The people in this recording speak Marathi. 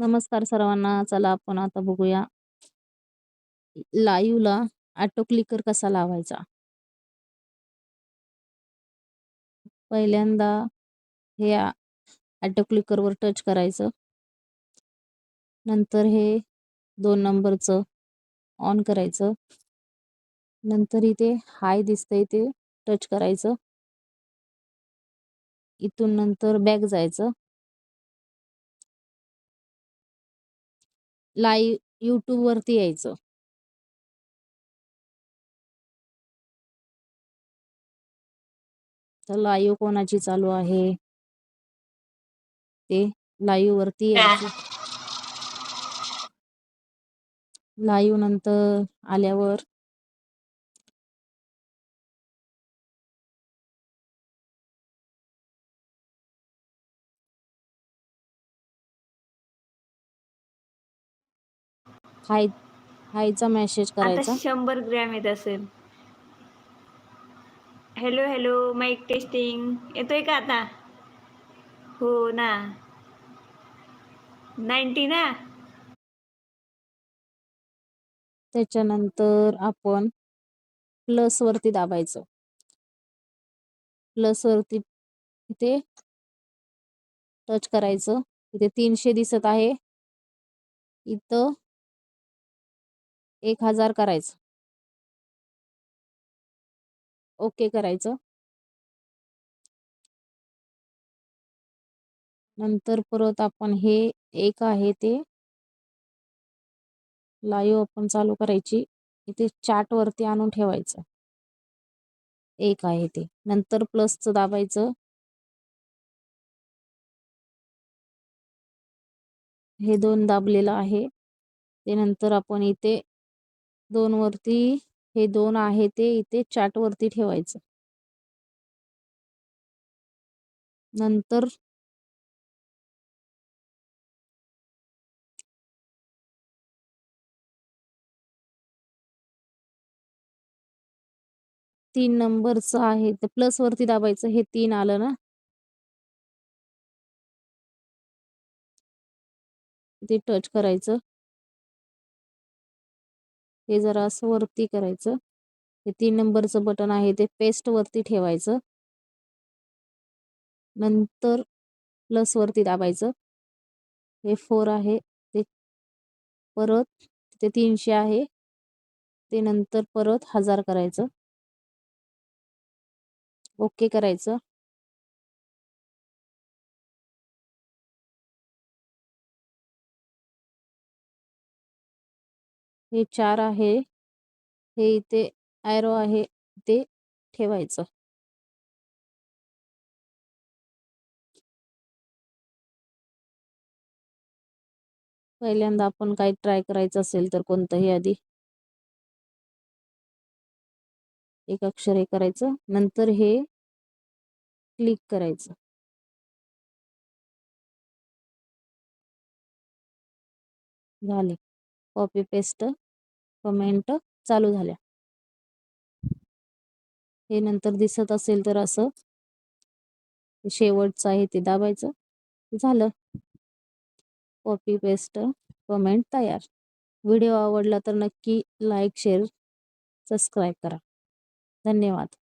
नमस्कार सर्वांना. चला आपण आता बघूया लाईव्हला ऑटो क्लिकर कसा लावायचा. पहिल्यांदा हे ऑटो क्लिकरवर टच करायचं. नंतर हे दोन नंबरचं ऑन करायचं. नंतर इथे हाय दिसतंय ते टच करायचं. इथून नंतर बॅक जायचं. लाईव्ह यूट्यूब वरती यायचं. तर लाईव्ह कोणाची चालू आहे ते लाईव्ह वरती यायचं. लाईव्ह नंतर आल्यावर हाय हायचा मेसेज आता करायचा. शंभर ग्रॅम येत असेल हॅलो हॅलो माईक टेस्टिंग येतोय का आता हो ना नाईन्टी ना त्याच्यानंतर आपण प्लस वरती दाबायचं. प्लस वरती इथे टच करायचं. इथे तीनशे दिसत आहे. इथं एक हजार करायचं. ओके करायचं. नंतर परत आपण हे एक आहे ते लाईव्ह आपण चालू करायची. इथे चार्ट वरती आणून ठेवायचं. एक आहे ते. नंतर प्लसचं दाबायचं. हे दोन दाबलेलं आहे. ते नंतर आपण इथे दोन वरती हे दोन आहे ते इथे चार्ट वरती ठेवायचं. नंतर तीन नंबरचं आहे तर प्लस वरती दाबायचं. हे तीन आलं ना ते टच करायचं. हे जरा असं वरती करायचं. हे तीन नंबरचं बटन आहे ते पेस्ट वरती ठेवायचं. नंतर प्लस वरती दाबायचं. हे फोर आहे ते परत ते तीनशे आहे. ते नंतर परत हजार करायचं. ओके करायचं. हे चार आहे. हे इथे ॲरो आहे ते ठेवायचं. पहिल्यांदा आपण काही ट्राय करायचं असेल तर कोणतंही आधी एक अक्षर हे करायचं. नंतर हे क्लिक करायचं. झाले. कॉपी पेस्ट कमेंट चालू झाल्या. हे नंतर दिसत असेल तर असं शेवटचं आहे ते दाबायचं. झालं. कॉपी पेस्ट कमेंट तयार. व्हिडिओ आवडला तर नक्की लाईक, शेअर, सबस्क्राईब करा. धन्यवाद.